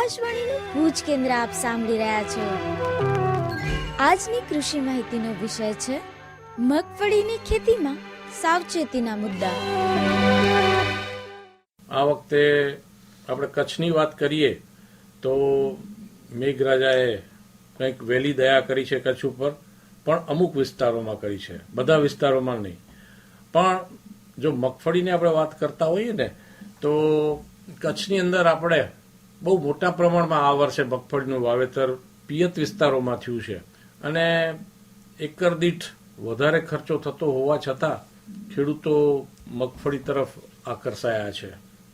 આકાશવાણીનું ભુજ કેન્દ્ર આપ સાંભળી રહ્યા છો. આજની કૃષિ માહિતીનો વિષય છે, મગફળીની ખેતીમાં સાવચેતીના મુદ્દા. આ વખતે આપણે કચ્છની વાત કરીએ તો મેઘરાજાએ કંઈક વહેલી દયા કરી છે કચ્છ ઉપર, પણ અમુક વિસ્તારોમાં કરી છે. બધા વિસ્તારોમાં નહીં. પણ જો મગફળીની આપણે વાત કરતા હોઈએ ને, તો કચ્છની અંદર આપણે બહુ મોટા પ્રમાણમાં આ વર્ષે મગફળીનું વાવેતર પિયત વિસ્તારોમાં થયું છે. અને એકર દીઠ વધારે ખર્ચો થતો હોવા છતાં ખેડૂતો મગફળી તરફ આકર્ષાયા છે.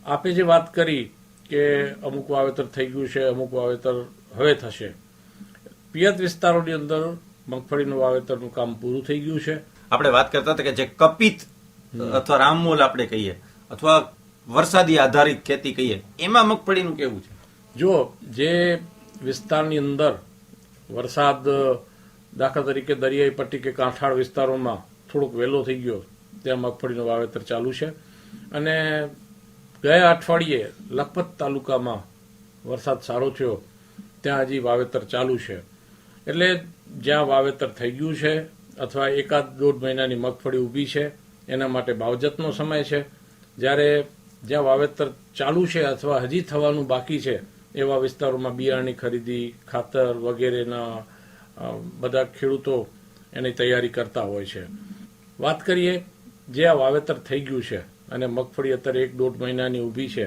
આપે જે વાત કરી કે અમુક વાવેતર થઈ ગયું છે અમુક વાવેતર હવે થશે. પિયત વિસ્તારોની અંદર મગફળીનું વાવેતરનું કામ પૂરું થઈ ગયું છે. આપણે વાત કરતા હતા કે જે કપિત અથવા રામમોલ આપણે કહીએ અથવા વરસાદી આધારિત ખેતી કહીએ એમાં મગફળીનું કેવું છે? જો જે વિસ્તારની અંદર વરસાદ દાખલા તરીકે દરિયાઈ પટ્ટી કે કાંઠાળ વિસ્તારોમાં થોડોક વહેલો થઈ ગયો, ત્યાં મગફળીનું વાવેતર ચાલુ છે. અને ગયા અઠવાડિયે લખપત તાલુકામાં વરસાદ સારો થયો, ત્યાં હજી વાવેતર ચાલુ છે. એટલે જ્યાં વાવેતર થઈ ગયું છે, અથવા એકાદ દોઢ મહિનાની મગફળી ઊભી છે, એના માટે ભાવજતનો સમય છે. જ્યારે જ્યાં વાવેતર ચાલુ છે અથવા હજી થવાનું બાકી છે એવા વિસ્તારોમાં બિયારણની ખરીદી, ખાતર વગેરેના બધા ખેડૂતો એની તૈયારી કરતા હોય છે. વાત કરીએ, જે આ વાવેતર થઈ ગયું છે અને મગફળી અત્યારે એક દોઢ મહિનાની ઊભી છે,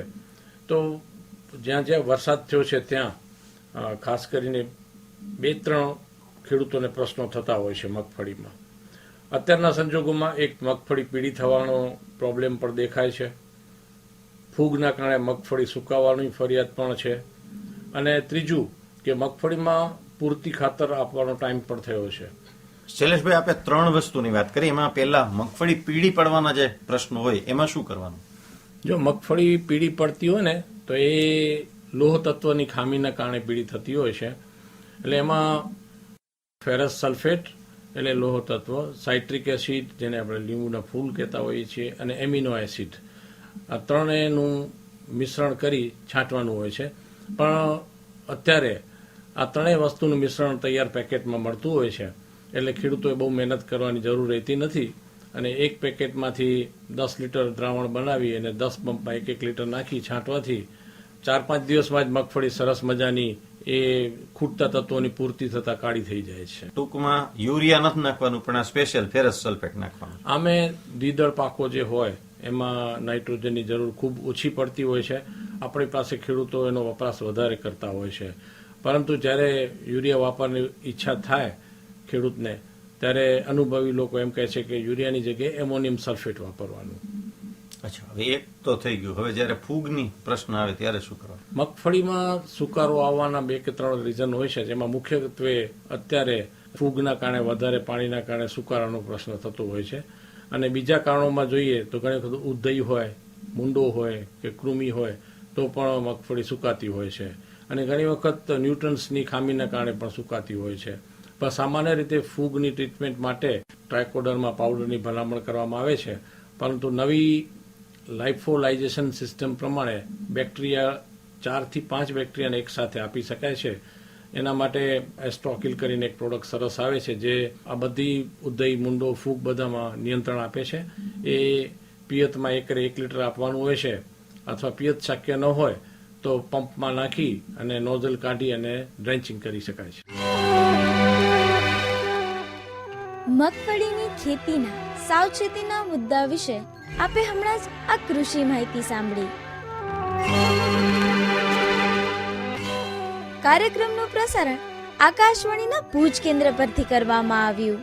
તો જ્યાં જ્યાં વરસાદ થયો છે ત્યાં ખાસ કરીને બે ત્રણ ખેડૂતોને પ્રશ્નો થતા હોય છે મગફળીમાં. અત્યારના સંજોગોમાં એક મગફળી પીળી થવાનો પ્રોબ્લેમ પણ દેખાય છે. ફૂગના કારણે મગફળી સુકાવાની ફરિયાદ પણ છે. અને ત્રીજું કે મગફળીમાં પૂરતી ખાતર આપવાનો ટાઈમ પણ થયો છે. શૈલેષભાઈ આપણે ત્રણ વસ્તુની વાત કરી. એમાં પહેલા મગફળી પીળી પડવાના જે પ્રશ્નો હોય એમાં શું કરવાનું? જો મગફળી પીળી પડતી હોય ને તો એ લોહ તત્વની ખામીના કારણે પીળી થતી હોય છે. એટલે એમાં ફેરસ સલ્ફેટ એટલે લોહ તત્વ સાઇટ્રિક એસિડ જેને આપણે લીંબુના ફૂલ કહેતા હોઈએ છીએ અને એમિનો એસિડ. આ ત્રણેયનું મિશ્રણ કરી છાંટવાનું હોય છે. પણ અત્યારે આ ત્રણેય વસ્તુનું મિશ્રણ તૈયાર પેકેટમાં મળતું હોય છે. એટલે ખેડૂતોએ બહુ મહેનત કરવાની જરૂર રહેતી નથી અને એક પેકેટમાંથી દસ લીટર દ્રાવણ બનાવી અને દસ પંપમાં એક એક લીટર નાખી છાંટવાથી ચાર પાંચ દિવસમાં જ મગફળી સરસ મજાની એ ખૂટતા તત્વોની પૂર્તિ થતા કાળી થઈ જાય છે. ટૂંકમાં યુરિયા નથી નાખવાનું પણ આ સ્પેશિયલ ફેરસ સલ્ફેટ નાખવાનું. આમે દ્વિદળ પાકો જે હોય એમાં નાઇટ્રોજનની જરૂર ખૂબ ઓછી પડતી હોય છે. આપણી પાસે ખેડૂતો એનો વપરાશ વધારે કરતા હોય છે. પરંતુ જ્યારે યુરિયા વાપરવાની ઈચ્છા થાય ખેડૂતને ત્યારે અનુભવી લોકો એમ કહે છે કે યુરિયાની જગ્યાએ એમોનિયમ સલ્ફેટ વાપરવાનું. અચ્છા હવે એક તો થઈ ગયું. હવે જ્યારે ફૂગની પ્રશ્ન આવે ત્યારે શું કરવાનું? મગફળીમાં સુકારો આવવાના બે કે ત્રણ રીઝન હોય છે જેમાં મુખ્યત્વે અત્યારે ફૂગના કારણે વધારે પાણીના કારણે સુકારાનો પ્રશ્ન થતો હોય છે. અને બીજા કારણોમાં જોઈએ તો ઘણી વખત ઉદય હોય મૂંડો હોય કે કૃમિ હોય તો પણ મગફળી સુકાતી હોય છે. અને ઘણી વખત ન્યુટ્રન્સની ખામીના કારણે પણ સુકાતી હોય છે. પણ સામાન્ય રીતે ફૂગની ટ્રીટમેન્ટ માટે ટ્રાયકોડરમાં પાવડરની ભલામણ કરવામાં આવે છે. પરંતુ નવી લાઇફોલાઇઝેશન સિસ્ટમ પ્રમાણે બેક્ટેરિયા ચારથી પાંચ બેક્ટેરિયાને એકસાથે આપી શકાય છે. એના માટે એસ્ટ્રોકિલ કરીને એક પ્રોડક્ટ સરસ આવે છે જે આ બધી ઉદય મુંડો ફૂગ બધામાં નિયંત્રણ આપે છે. એ પિયતમાં એકરે એક લીટર આપવાનું હોય છે. અથવા પિયત શક્ય ન હોય, તો પંપમાં નાખી અને નોઝલ કાઢી અને ડ્રેન્ચિંગ કરી શકાય છે. મગફળીની ખેતીના સાવચેતીના મુદ્દા વિશે આપે હમણાં જ આ કૃષિ માહિતી સાંભળી. કાર્યક્રમનું પ્રસારણ આકાશવાણીના ભુજ કેન્દ્ર પરથી કરવામાં આવ્યું.